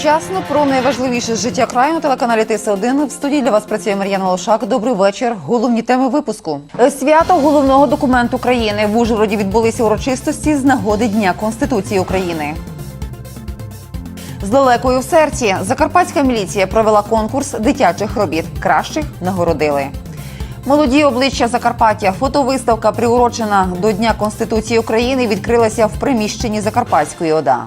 Вчасно про найважливіше життя краю на телеканалі ТС1. В студії для вас працює Мар'яна Лошак. Добрий вечір. Головні теми випуску. Свято головного документу країни в Ужгороді відбулися урочистості з нагоди Дня Конституції України. З далекою в серці Закарпатська міліція провела конкурс дитячих робіт. Кращих нагородили. Молоді обличчя Закарпаття. Фотовиставка, приурочена до Дня Конституції України, відкрилася в приміщенні Закарпатської ОДА.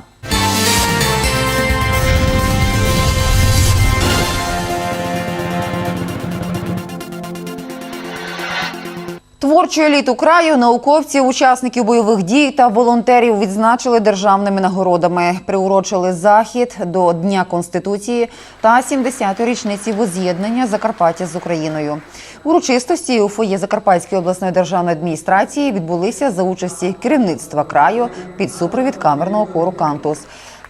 Творчу еліту краю, науковців, учасників бойових дій та волонтерів відзначили державними нагородами. Приурочили захід до Дня Конституції та 70-ї річниці воз'єднання Закарпаття з Україною. Урочистості у фоє Закарпатської обласної державної адміністрації відбулися за участі керівництва краю під супровід камерного хору Кантус.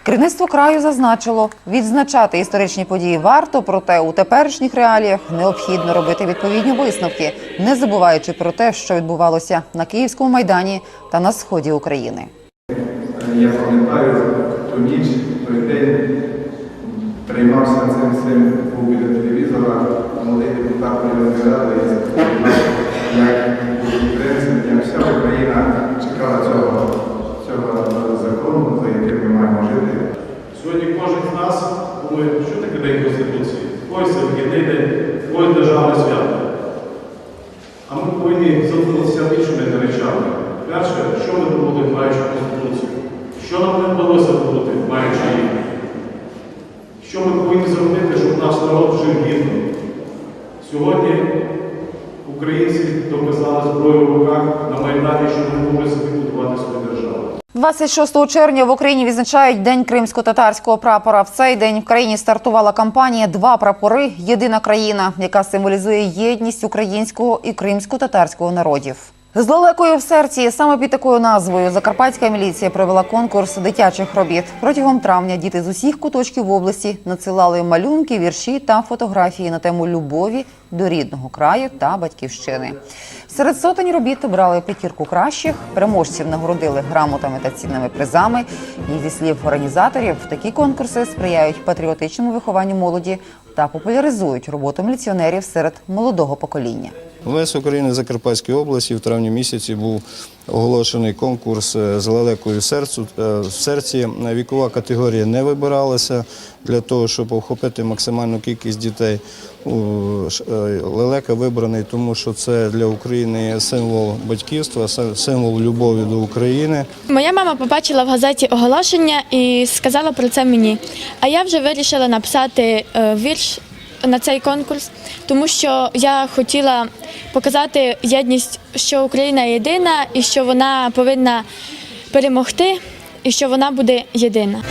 Керівництво краю зазначило, відзначати історичні події варто, проте у теперішніх реаліях необхідно робити відповідні висновки, не забуваючи про те, що відбувалося на Київському майдані та на сході України. Я пам'ятаю ту ніч, той день приймався цим цим був біля телевізора, молодий депутат запитав, як принцип, як вся Україна чекала цього закону, за яким ми маємо жити. Сьогодні кожен з нас думає, що таке День Конституції? Ось це ось державне свято. А ми повинні задуматися іншими речами. Перше, що ми добули, маючи Конституцію? Що нам не вдалося добути, маючи її? Що ми повинні зробити, щоб наш народ жив гідно? Сьогодні українці доказали зброю в руках на Майдані, що вони можуть собі будувати свою державу. 26 червня в Україні відзначають День кримсько-татарського прапора. В цей день в країні стартувала кампанія Два прапори Єдина країна, яка символізує єдність українського і кримсько-татарського народів. З далекою в серці саме під такою назвою Закарпатська міліція провела конкурс дитячих робіт. Протягом травня діти з усіх куточків області надсилали малюнки, вірші та фотографії на тему любові до рідного краю та батьківщини. Серед сотень робіт обрали п'ятірку кращих, переможців нагородили грамотами та цінними призами. І зі слів організаторів, такі конкурси сприяють патріотичному вихованню молоді та популяризують роботу міліціонерів серед молодого покоління. ВС України Закарпатській області в травні місяці був оголошений конкурс е, з лелекою серцю. е, В серці вікова категорія не вибиралася для того, щоб охопити максимальну кількість дітей. Е, Лелека вибраний, тому що це для України символ батьківства, символ любові до України. Моя мама побачила в газеті оголошення і сказала про це мені. А я вже вирішила написати вірш на цей конкурс, тому що я хотіла показати єдність, що Україна єдина і що вона повинна перемогти, і що вона буде єдина.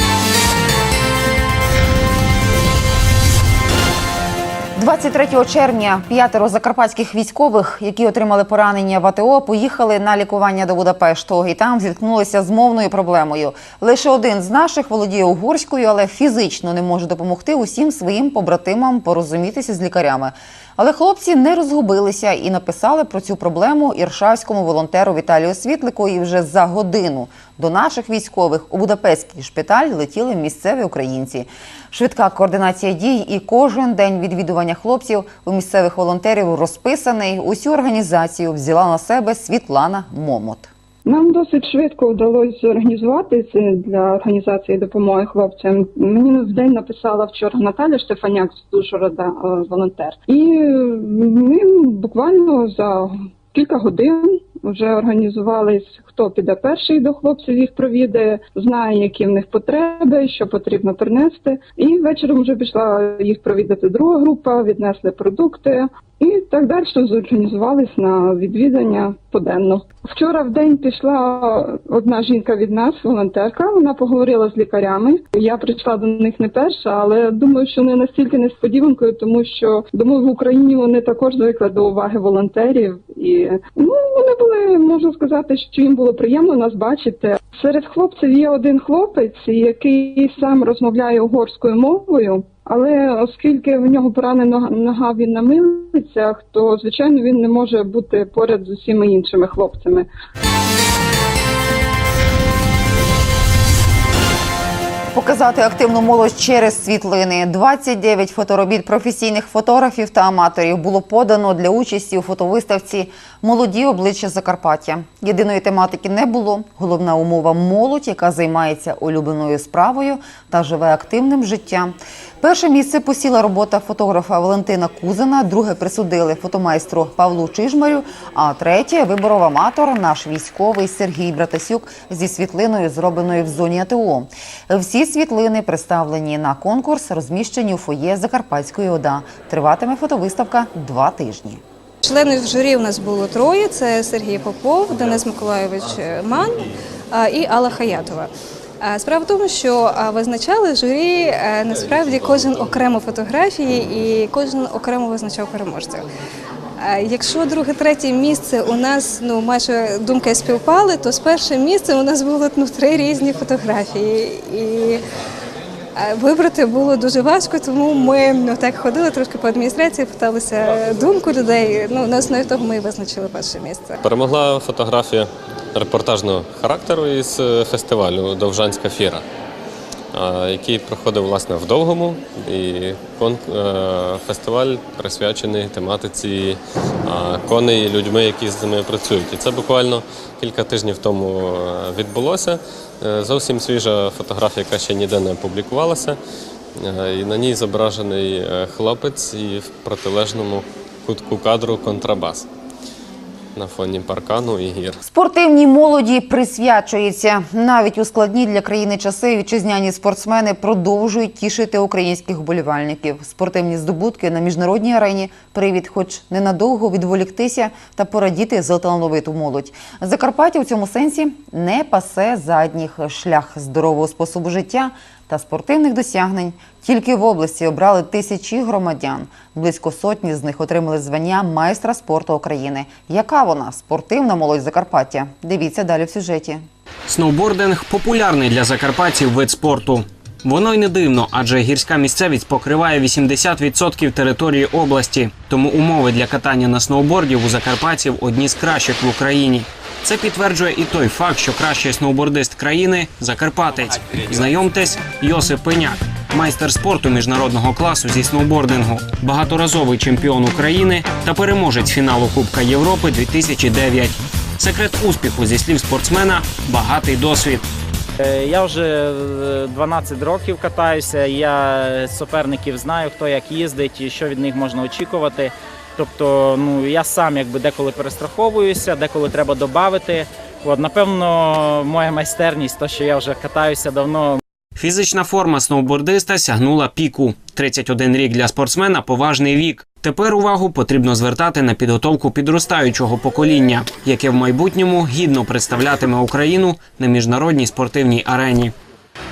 23 червня п'ятеро закарпатських військових, які отримали поранення в АТО, поїхали на лікування до Будапешту і там зіткнулися з мовною проблемою. Лише один з наших володіє угорською, але фізично не може допомогти усім своїм побратимам порозумітися з лікарями. Але хлопці не розгубилися і написали про цю проблему іршавському волонтеру Віталію Світлику. І вже за годину до наших військових у Будапештський шпиталь летіли місцеві українці. Швидка координація дій і кожен день відвідування хлопців у місцевих волонтерів розписаний. Усю організацію взяла на себе Світлана Момот. Нам досить швидко вдалося зорганізувати це для організації допомоги хлопцям. Мені в день написала вчора Наталя Штефаняк з Ужгорода, е, волонтер, і ми буквально за кілька годин вже організувались, хто піде перший до хлопців, їх провідає, знає, які в них потреби, що потрібно принести. І вечором вже пішла їх провідати друга група, віднесли продукти. І так далі зорганізувались на відвідання поденно. Вчора в день пішла одна жінка від нас, волонтерка. Вона поговорила з лікарями. Я прийшла до них не перша, але думаю, що не настільки несподіванкою, тому що думаю, в Україні вони також звикли до уваги волонтерів, і ну вони були, можу сказати, що їм було приємно нас бачити. Серед хлопців є один хлопець, який сам розмовляє угорською мовою. Але оскільки в нього поранена нога він на милицях, то звичайно він не може бути поряд з усіма іншими хлопцями. Показати активну молодь через світлини. 29 фоторобіт професійних фотографів та аматорів було подано для участі у фотовиставці Молоді обличчя Закарпаття. Єдиної тематики не було. Головна умова молодь, яка займається улюбленою справою та живе активним життям. Перше місце посіла робота фотографа Валентина Кузина, друге присудили фотомайстру Павлу Чижмарю, а третє виборов аматор наш військовий Сергій Братасюк зі світлиною, зробленою в зоні АТО. Всі світлини представлені на конкурс, розміщені у фоє Закарпатської ОДА. Триватиме фотовиставка два тижні. Членів журі у нас було троє: це Сергій Попов, Денис Миколайович Ман і Алла Хаятова. Справа в тому, що визначали журі е, насправді кожен окремо фотографії і кожен окремо визначав переможця. Якщо друге, третє місце у нас ну майже думки співпали, то з першим місцем у нас було ну, три різні фотографії. І Е, Вибрати було дуже важко, тому ми ну, так ходили трошки по адміністрації, питалися думку людей. Ну, на основі того ми і визначили перше місце. Перемогла фотографія репортажного характеру із е, фестивалю Довжанська фіра, який проходив власне в Довгому. І е, фестиваль присвячений тематиці коней і людьми, які з ними працюють. І це буквально кілька тижнів тому е, відбулося. Е, Зовсім свіжа фотографія, яка ще ніде не публікувалася. Е, І на ній зображений е, хлопець і в протилежному кутку кадру контрабас на фоні паркану і гір. Спортивній молоді присвячується навіть у складні для країни часи. Вітчизняні спортсмени продовжують тішити українських вболівальників. Спортивні здобутки на міжнародній арені привід, хоч ненадовго відволіктися та порадіти за талановиту молодь. Закарпаття у цьому сенсі не пасе задніх шлях здорового способу життя та спортивних досягнень. Тільки в області обрали тисячі громадян. Близько сотні з них отримали звання майстра спорту України. Яка вона спортивна молодь Закарпаття? Дивіться далі в сюжеті. Сноубординг популярний для закарпатців вид спорту. Воно й не дивно, адже гірська місцевість покриває 80% території області, тому умови для катання на сноуборді у закарпатців одні з кращих в Україні. Це підтверджує і той факт, що кращий сноубордист країни закарпатець. Знайомтесь, Йосип Пеняк, майстер спорту міжнародного класу зі сноубордингу, багаторазовий чемпіон України та переможець фіналу Кубка Європи 2009. Секрет успіху зі слів спортсмена багатий досвід. Е, Я вже е, 12 років катаюся. Я суперників знаю, хто як їздить і що від них можна очікувати. Тобто, ну я сам якби деколи перестраховуюся, деколи треба додати. От, напевно, моя майстерність, то що я вже катаюся давно, Фізична форма сноубордиста сягнула піку. 31 рік для спортсмена поважний вік. Тепер увагу потрібно звертати на підготовку підростаючого покоління, яке в майбутньому гідно представлятиме Україну на міжнародній спортивній арені.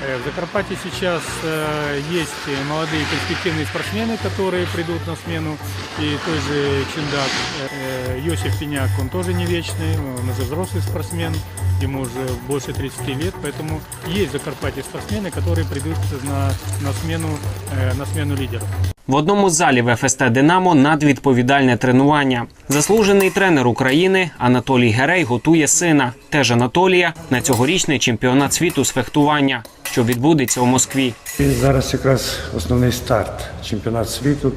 Э, В Закарпатье сейчас э, есть молодые перспективные спортсмены, которые придут на смену. И той же Чиндак, э, Йосиф Пеняк, он тоже не вечный, он уже взрослый спортсмен, ему уже больше 30 лет, поэтому есть в Закарпатье спортсмены, которые придут на, на, смену, э, на смену лидеров. В одному з залів ФСТ Динамо надвідповідальне тренування. Заслужений тренер України Анатолій Герей готує сина, теж Анатолія, на цьогорічний чемпіонат світу з фехтування, що відбудеться у Москві. І зараз якраз основний старт чемпіонат світу,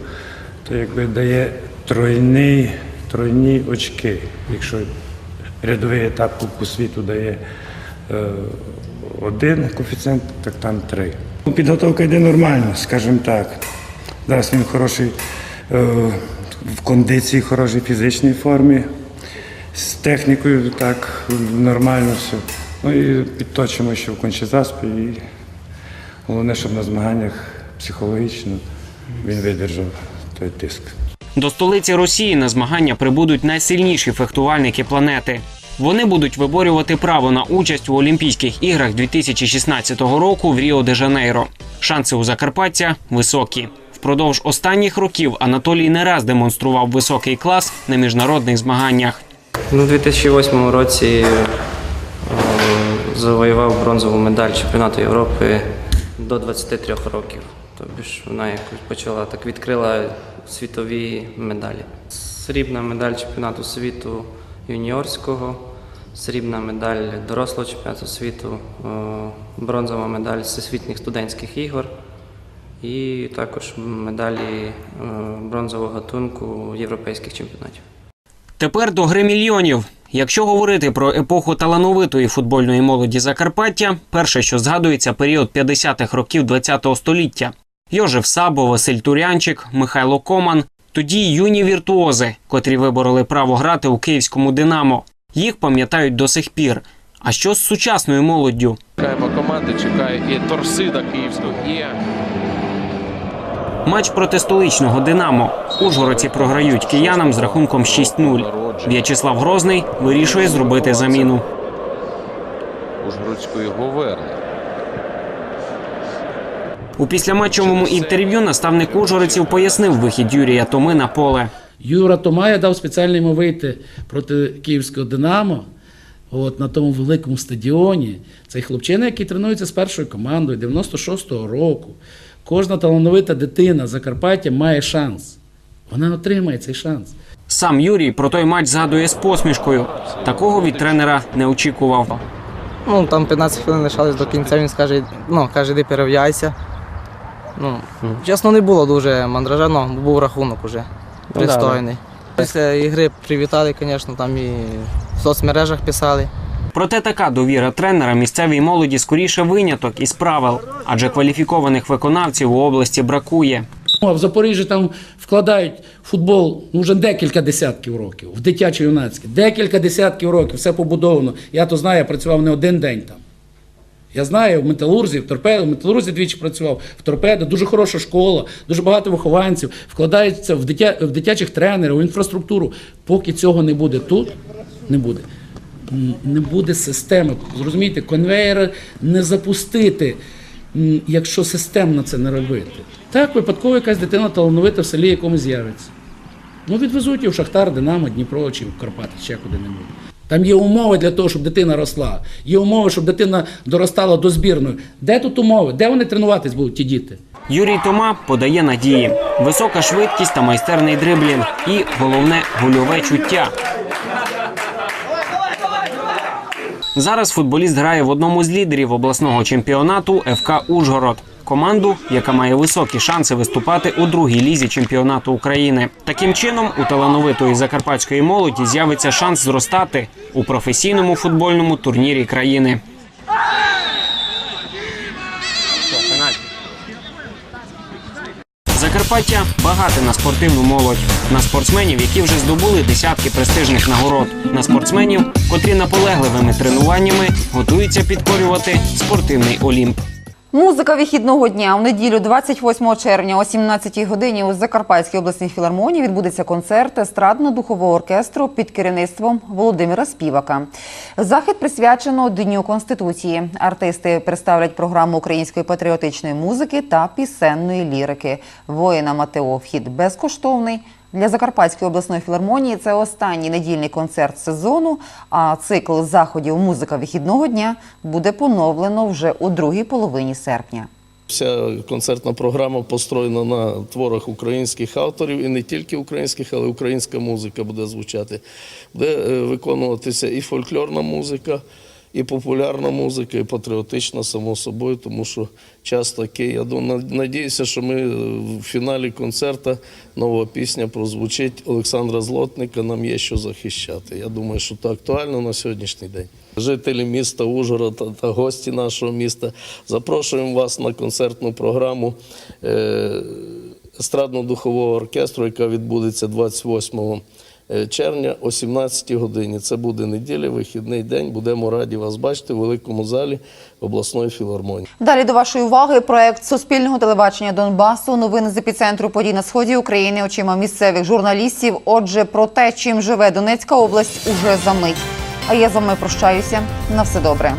то якби дає тройний, тройні очки. Якщо рядовий етап Кубку світу дає е, один коефіцієнт, так там три. Ну, Підготовка йде нормально, скажімо так. Зараз він хороший е, в кондиції, хорошій фізичній формі. З технікою так нормально все. Ну і підточимо ще в кончезаспі. І Головне, щоб на змаганнях психологічно він видержав той тиск. До столиці Росії на змагання прибудуть найсильніші фехтувальники планети. Вони будуть виборювати право на участь у Олімпійських іграх 2016 року в Ріо де Жанейро. Шанси у Закарпаття високі. Впродовж останніх років Анатолій не раз демонстрував високий клас на міжнародних змаганнях. Ну, У 2008 році е, завоював бронзову медаль чемпіонату Європи до 23 років. Тобто вона якось почала так відкрила світові медалі. Срібна медаль чемпіонату світу юніорського срібна медаль дорослого чемпіонату світу, е, бронзова медаль всесвітніх студентських ігор і також медалі е, бронзового гатунку європейських чемпіонатів. Тепер до гри мільйонів. Якщо говорити про епоху талановитої футбольної молоді Закарпаття, перше, що згадується, період 50-х років ХХ століття. Йожев Сабо, Василь Турянчик, Михайло Коман. Тоді юні віртуози, котрі вибороли право грати у київському Динамо. Їх пам'ятають до сих пір. А що з сучасною молоддю? Чекаємо команди, чекає і Торсида Київського, і Матч проти столичного Динамо. Ужгородці програють киянам з рахунком 6-0. В'ячеслав Грозний вирішує зробити заміну. Ужгородської Говерни. У післяматчевому інтерв'ю наставник ужгородців пояснив вихід Юрія Томи на поле. Юра Томая дав спеціально йому вийти проти київського Динамо. От на тому великому стадіоні. Цей хлопчина, який тренується з першою командою 96-го року. Кожна талановита дитина Закарпаття має шанс. Вона отримає цей шанс. Сам Юрій про той матч згадує з посмішкою. Такого від тренера не очікував. Ну, там 15 хвилин лишалось до кінця, він скаже, ну, каже, іди перев'яйся. Ну, чесно, не було дуже мандража, ну, був рахунок уже пристойний. Після ігри привітали, звісно, там і в соцмережах писали. Проте така довіра тренера місцевій молоді скоріше виняток із правил, адже кваліфікованих виконавців у області бракує. А в Запоріжжі там вкладають в футбол ну, вже декілька десятків років, в дитячо юнацьке Декілька десятків років, все побудовано. Я то знаю, я працював не один день там. Я знаю, в металурзі, в торпедо, в металурзі двічі працював, в торпедо, дуже хороша школа, дуже багато вихованців, вкладаються в, дитя, в дитячих тренерів, в інфраструктуру. Поки цього не буде тут, не буде. Не буде системи. Зрозумієте, конвейера не запустити, якщо системно це не робити. Так, випадково якась дитина талановита в селі якомусь з'явиться. Ну, відвезуть її в Шахтар, Динамо, Дніпро чи в Карпати, ще куди-небудь. Там є умови для того, щоб дитина росла. Є умови, щоб дитина доростала до збірної. Де тут умови? Де вони тренуватись будуть, ті діти? Юрій Тома подає надії. Висока швидкість та майстерний дриблінг. І головне гольове чуття. Зараз футболіст грає в одному з лідерів обласного чемпіонату ФК Ужгород. Команду, яка має високі шанси виступати у другій лізі чемпіонату України. Таким чином, у талановитої закарпатської молоді з'явиться шанс зростати у професійному футбольному турнірі країни. Закарпаття багате на спортивну молодь, на спортсменів, які вже здобули десятки престижних нагород, на спортсменів, котрі наполегливими тренуваннями готуються підкорювати спортивний олімп. Музика вихідного дня у неділю, 28 червня, о 17 годині у Закарпатській обласній філармонії відбудеться концерт естрадно-духового оркестру під керівництвом Володимира Співака. Захід присвячено Дню Конституції. Артисти представлять програму української патріотичної музики та пісенної лірики. Воїна Матео вхід безкоштовний. Для Закарпатської обласної філармонії це останній недільний концерт сезону. А цикл заходів музика вихідного дня буде поновлено вже у другій половині серпня. Вся концертна програма построєна на творах українських авторів і не тільки українських, але українська музика буде звучати. Буде е, виконуватися і фольклорна музика, і популярна музика, і патріотична, само собою, тому що час такий. Я думаю, надіюся, що ми е, в фіналі концерту нова пісня прозвучить Олександра Злотника. Нам є що захищати. Я думаю, що це актуально на сьогоднішній день. Жителі міста Ужгорода та гості нашого міста запрошуємо вас на концертну програму е, естрадно-духового оркестру, яка відбудеться 28 червня о 17 годині. Це буде неділя, вихідний день. Будемо раді вас бачити в великому залі обласної філармонії. Далі до вашої уваги проект Суспільного телебачення Донбасу. Новини з епіцентру подій на сході України очима місцевих журналістів. Отже, про те, чим живе Донецька область, уже за мить. А я з вами прощаюся. На все добре.